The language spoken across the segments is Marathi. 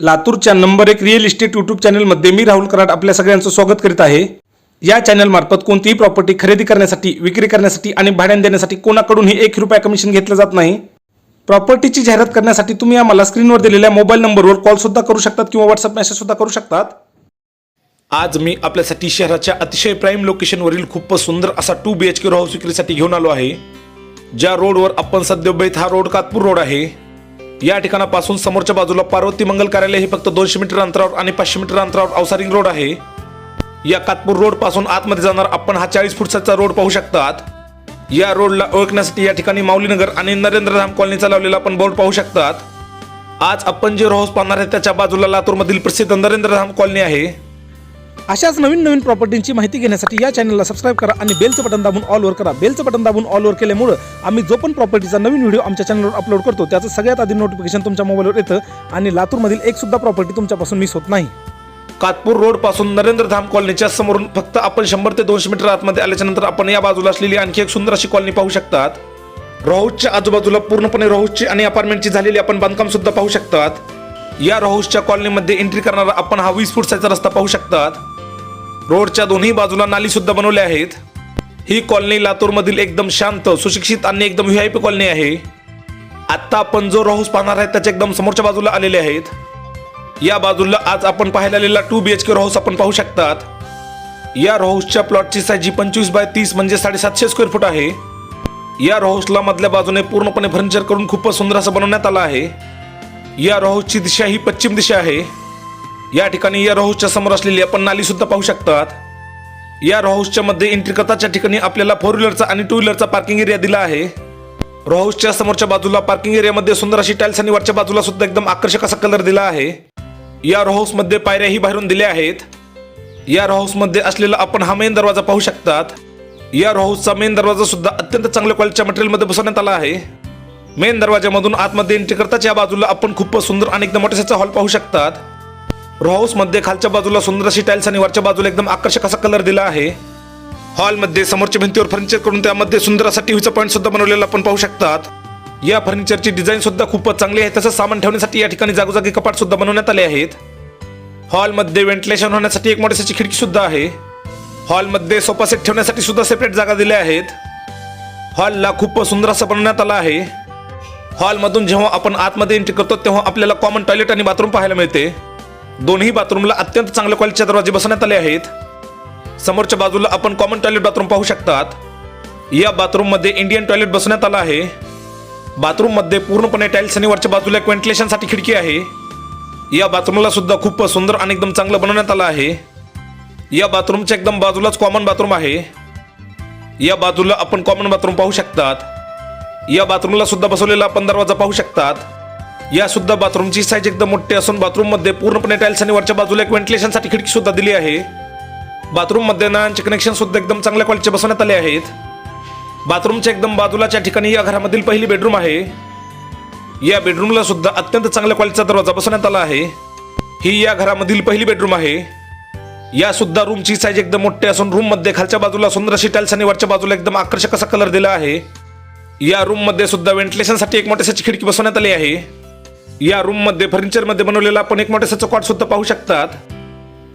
लातूरच्या नंबर एक रिअल इस्टेट यूट्यूब चॅनलमध्ये मी राहुल कराड आपल्या सगळ्यांचं स्वागत करीत आहे. या चॅनलमार्फत कोणतीही प्रॉपर्टी खरेदी करण्यासाठी विक्री करण्यासाठी आणि भाड्याने देण्यासाठी कोणाकडूनही एक रुपया कमिशन घेतलं जात नाही. प्रॉपर्टीची जाहिरात करण्यासाठी तुम्ही आम्हाला स्क्रीनवर दिलेल्या मोबाईल नंबरवर कॉलसुद्धा करू शकतात किंवा व्हॉट्सअप मेसेजसुद्धा करू शकतात. आज मी आपल्यासाठी शहराच्या अतिशय प्राईम लोकेशनवरील खूप सुंदर असा two B H K house विक्रीसाठी घेऊन आलो आहे. ज्या रोडवर आपण सध्या बैत हा रोड कातपूर रोड आहे. या ठिकाणापासून समोरच्या बाजूला पार्वती मंगल कार्यालय हे फक्त दोनशे मीटर अंतरावर आणि पाचशे मीटर अंतरावर अवसारिंग रोड आहे. या कातपूर रोडपासून आतमध्ये जाणार आपण हा चाळीस फुटचा रोड पाहू शकतात. या रोडला ओळखण्यासाठी या ठिकाणी माऊलीनगर आणि नरेंद्रधाम कॉलनीचा लावलेला आपण बोर्ड पाहू शकतात. आज आपण जे हाऊस पाहणार आहे त्याच्या बाजूला लातूरमधील प्रसिद्ध नरेंद्रधाम कॉलनी आहे. अशाच नवीन नवीन प्रॉपर्टींची माहिती घेण्यासाठी या चॅनलला सबस्क्राईब करा आणि बेलचं बटन दाबून ऑलवर करा. बेलचं बटन दाबून ऑलवर केल्यामुळं आम्ही जो पण प्रॉपर्टीचा नवीन व्हिडिओ आमच्या चॅनलवर अपलोड करतो त्याचं सगळ्यात आधी नोटिफिकेशन तुमच्या मोबाईलवर येतं आणि लातूरमधील एक सुद्धा प्रॉपर्टी तुमच्यापासून मिस होत नाही. कातपूर रोडपासून नरेंद्रधाम कॉलनीच्या समोरून फक्त आपण शंभर ते दोनशे मीटर आतमध्ये आल्याच्यानंतर आपण या बाजूला असलेली आणखी एक सुंदर अशी कॉलनी पाहू शकतात. रोहूसच्या आजूबाजूला पूर्णपणे रोहूसची आणि अपार्टमेंटची झालेली आपण बांधकाम सुद्धा पाहू शकतात. या रोहूसच्या कॉलनीमध्ये एंट्री करणारा आपण हा वीस फूट साईजचा रस्ता पाहू शकतात. रोडच्या दोन्ही बाजूला नाली सुद्धा बनवल्या आहेत. ही कॉलनी लातूरमधील एकदम शांत सुशिक्षित आणि एकदम व्ही आय पी कॉलनी आहे. आत्ता आपण जो हाऊस पाहणार आहे त्याच्या एकदम समोरच्या बाजूला आलेले आहेत. या बाजूला आज आपण पाहायला आलेला two B H K house आपण पाहू शकतात. या हाऊसच्या प्लॉटची साईज जी पंचवीस बाय तीस म्हणजे साडेसातशे स्क्वेअर फूट आहे. या हाऊसला मधल्या बाजूने पूर्णपणे फर्निचर करून खूपच सुंदर असं बनवण्यात आलं आहे. या हाऊसची दिशा ही पश्चिम दिशा आहे. या ठिकाणी या रोहसच्या समोर असलेली आपण नाली सुद्धा पाहू शकतात. या हाऊसच्या मध्ये एंट्री करताच्या ठिकाणी आपल्याला फोर व्हीलरचा आणि टू व्हीलरचा पार्किंग एरिया दिला आहे. हाऊसच्या समोरच्या बाजूला पार्किंग एरियामध्ये सुंदर अशी टाईल्स आणि वरच्या बाजूला सुद्धा एकदम आकर्षक असा कलर दिला आहे. या हाऊसमध्ये पायऱ्याही बाहेरून दिल्या आहेत. या हाऊसमध्ये असलेला आपण हा मेन दरवाजा पाहू शकतात. या रोहाऊसचा मेन दरवाजा सुद्धा अत्यंत चांगल्या क्वालिटीच्या मटेरियलमध्ये बसवण्यात आला आहे. मेन दरवाजामधून आतमध्ये एंट्री करताच या बाजूला आपण खूप सुंदर आणि एकदम मोठ्याचा हॉल पाहू शकतात. हाऊसमध्ये खालच्या बाजूला सुंदर अशी टाईल्स आणि वरच्या बाजूला एकदम आकर्षक असा कलर दिला आहे. हॉलमध्ये समोरच्या भिंतीवर फर्निचर करून त्यामध्ये सुंदर असा टीव्हीचा पॉईंट सुद्धा बनवलेला आपण पाहू शकतात. या फर्निचरची डिझाईन सुद्धा खूपच चांगली आहे. तसंच सामान ठेवण्यासाठी या ठिकाणी जागोजागी कपाट सुद्धा बनवण्यात आले आहेत. हॉलमध्ये व्हेंटिलेशन होण्यासाठी एक मोठ्याची खिडकी सुद्धा आहे. हॉलमध्ये सोफा सेट ठेवण्यासाठी सुद्धा सेपरेट जागा दिल्या आहेत. हॉलला खूप सुंदर असं बनवण्यात आलं आहे. हॉलमधून जेव्हा आपण आतमध्ये एंट्री करतो तेव्हा आपल्याला कॉमन टॉयलेट आणि बाथरूम पाहायला मिळते. दोन्ही बाथरूमला अत्यंत चांगल्या क्वालिटीचे दरवाजे बसवण्यात आले आहेत. समोरच्या बाजूला आपण कॉमन टॉयलेट बाथरूम पाहू शकतात. या बाथरूममध्ये इंडियन टॉयलेट बसवण्यात आलं आहे. बाथरूममध्ये पूर्णपणे टाईल्स आणि वरच्या बाजूला एक व्हेंटिलेशनसाठी खिडकी आहे. या बाथरूमला सुद्धा खूप सुंदर आणि एकदम चांगलं बनवण्यात आलं आहे. या बाथरूमच्या एकदम बाजूलाच कॉमन बाथरूम आहे. या बाजूला आपण कॉमन बाथरूम पाहू शकतात. या बाथरूमला सुद्धा बसवलेला आपण दरवाजा पाहू शकतात. या सुद्धा बाथरूमची साईज एकदम मोठी असून बाथरूममध्ये पूर्णपणे टाईल्स आणि वरच्या बाजूला एक व्हेंटिलेशनसाठी खिडकी सुद्धा दिली आहे. बाथरूममध्ये नळांचे कनेक्शन सुद्धा एकदम चांगल्या क्वालिटीचे बसवण्यात आले आहेत. बाथरूमच्या एकदम बाजूलाच्या ठिकाणी या घरामधील पहिली बेडरूम आहे. या बेडरूमला सुद्धा अत्यंत चांगल्या क्वालिटीचा दरवाजा बसवण्यात आला आहे. ही या घरामधील पहिली बेडरूम आहे. या सुद्धा रूमची साईज एकदम मोठी असून रूममध्ये खालच्या बाजूला सुंदर अशी टाईल्स आणि वरच्या बाजूला एकदम आकर्षक असा कलर दिला आहे. या रूममध्ये सुद्धा व्हेंटिलेशनसाठी एक मोठ्याची खिडकी बसवण्यात आली आहे. या रूममध्ये फर्निचरमध्ये बनवलेला आपण एक मोठ्याचा कॉट सुद्धा पाहू शकतात.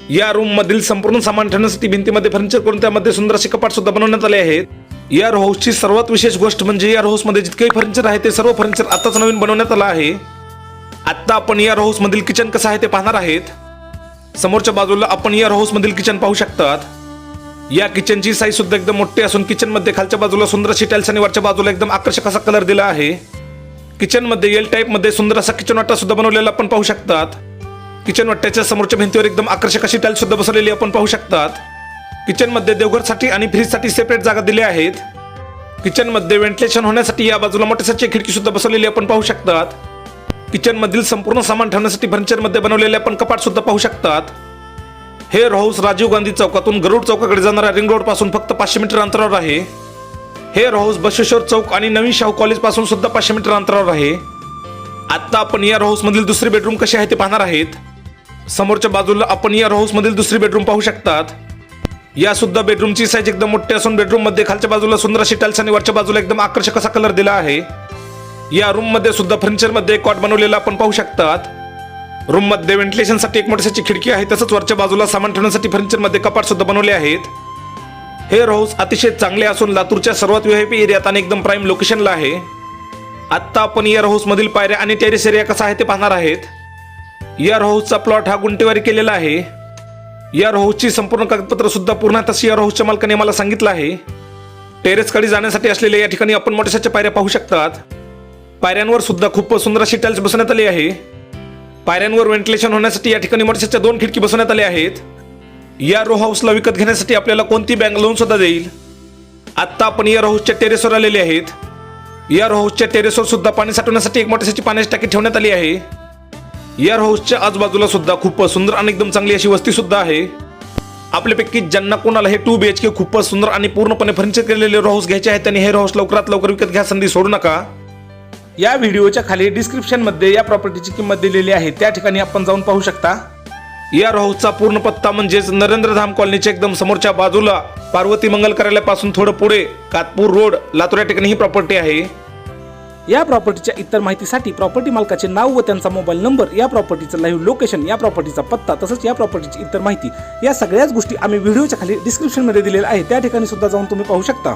या रूम मधील संपूर्ण सामान ठेवण्यासाठी भिंतीमध्ये फर्निचर करून त्यामध्ये सुंदर असे कपाट सुद्धा बनवण्यात आले आहेत. या हाऊसची सर्वात विशेष गोष्ट म्हणजे या हाऊसमध्ये जितकेही फर्निचर आहे ते सर्व फर्निचर आताच नवीन बनवण्यात आलं आहे. आता आपण या हाऊस मधील किचन कसं आहे ते पाहणार आहेत. समोरच्या बाजूला आपण या हाऊस मधील किचन पाहू शकतात. या किचनची साईज सुद्धा एकदम मोठी असून किचनमध्ये खालच्या बाजूला सुंदर अशी टाईल्स आणि वरच्या बाजूला एकदम आकर्षक असा कलर दिला आहे. किचनमध्ये एल टाईपमध्ये सुंदर असा किचन वाटा सुद्धा बनवलेला आपण पाहू शकतात. किचन वाट्याच्या समोरच्या भिंतीवर एकदम आकर्षक अशी टाईल सुद्धा बसवलेली आपण पाहू शकतात. किचनमध्ये देवघरसाठी आणि फ्रीजसाठी सेपरेट जागा दिल्या आहेत. किचनमध्ये व्हेंटिलेशन होण्यासाठी या बाजूला मोठ्यासाठी खिडकी सुद्धा बसवलेली आपण पाहू शकतात. किचन मधील संपूर्ण सामान ठेवण्यासाठी फर्निचरमध्ये बनवलेले आपण कपाट सुद्धा पाहू शकतात. हे हाऊस राजीव गांधी चौकातून गरुड चौकाकडे जाणाऱ्या रिंग रोडपासून फक्त पाचशे मीटर अंतरावर आहे. हे हाऊस बशेश्वर चौक आणि नवीन शाहू कॉलेजपासून सुद्धा पाचशे मीटर अंतरावर आहे. आता आपण या हाऊस मधील दुसरी बेडरूम कशी आहे ते पाहणार आहेत. समोरच्या बाजूला आपण या हाऊस मधील दुसरी बेडरूम पाहू शकतात. या सुद्धा बेडरूमची साईज एकदम मोठी असून बेडरूममध्ये खालच्या बाजूला सुंदर अशी टाईल्स आणि वरच्या बाजूला एकदम आकर्षक असा कलर दिला आहे. या रूममध्ये सुद्धा फर्निचरमध्ये कॉट बनवलेला आपण पाहू शकतात. रूममध्ये व्हेंटिलेशनसाठी एक मोठ्याची खिडकी आहे तसंच वरच्या बाजूला सामान ठेवण्यासाठी फर्निचरमध्ये कपाट सुद्धा बनवले आहेत. हे हाऊस अतिशय चांगले असून लातूरच्या सर्वात व्हीआयपी एरियात आणि एकदम प्राईम लोकेशनला आहे. आत्ता आपण इयर हाऊस मधील पायऱ्या आणि टेरेस एरिया कसा आहे ते पाहणार आहेत. इयर हाऊसचा प्लॉट हा गुंटेवारी केलेला आहे. इयर हाऊसची संपूर्ण कागदपत्र सुद्धा पूर्ण तशी इयर हाऊसच्या मालकाने मला सांगितलं आहे. टेरेसकडे जाण्यासाठी असलेल्या या ठिकाणी आपण मोठ्याशाच्या पायऱ्या पाहू शकतात. पायऱ्यांवर सुद्धा खूप सुंदर अशी टाईल्स बसवण्यात आली आहे. पायऱ्यांवर व्हेंटिलेशन होण्यासाठी या ठिकाणी मोठ्याशाच्या दोन खिडकी बसवण्यात आल्या आहेत. या रो हाऊसला विकत घेण्यासाठी आपल्याला कोणती बँक लोन सुद्धा देईल? आत्ता आपण या रो हाऊसच्या टेरेसवर आलेले आहेत. या रो हाऊसच्या टेरेसवर सुद्धा पाणी साठवण्यासाठी एक मोठ्याची पाण्याची टाकी ठेवण्यात आली आहे. या रो हाऊसच्या आजूबाजूला सुद्धा खूप सुंदर आणि एकदम चांगली अशी वस्ती सुद्धा आहे. आपल्यापैकी ज्यांना कोणाला हे टू बी एच के खूपच सुंदर आणि पूर्णपणे फर्निचर केलेले रो हाऊस घ्यायचे आहेत त्यांनी हे रो हाऊस लवकरात लवकर विकत घ्या संधी सोडू नका. या व्हिडिओच्या खाली डिस्क्रिप्शनमध्ये या प्रॉपर्टीची किंमत दिलेली आहे. त्या ठिकाणी आपण जाऊन पाहू शकता. या हाऊसचा पूर्ण पत्ता म्हणजेच नरेंद्र धाम कॉलनीच्या एकदम समोरच्या बाजूला पार्वती मंगल कार्यालयापासून थोडं पुढे कातपूर रोड लातूर या ठिकाणी ही प्रॉपर्टी आहे. या प्रॉपर्टीच्या इतर माहितीसाठी प्रॉपर्टी मालकाचे नाव व त्यांचा मोबाईल नंबर या प्रॉपर्टीचं लाईव्ह लोकेशन या प्रॉपर्टीचा पत्ता तसंच या प्रॉपर्टीची इतर माहिती या सगळ्याच गोष्टी आम्ही व्हिडिओच्या खाली डिस्क्रिप्शनमध्ये दिलेल्या आहे त्या ठिकाणी सुद्धा जाऊन तुम्ही पाहू शकता.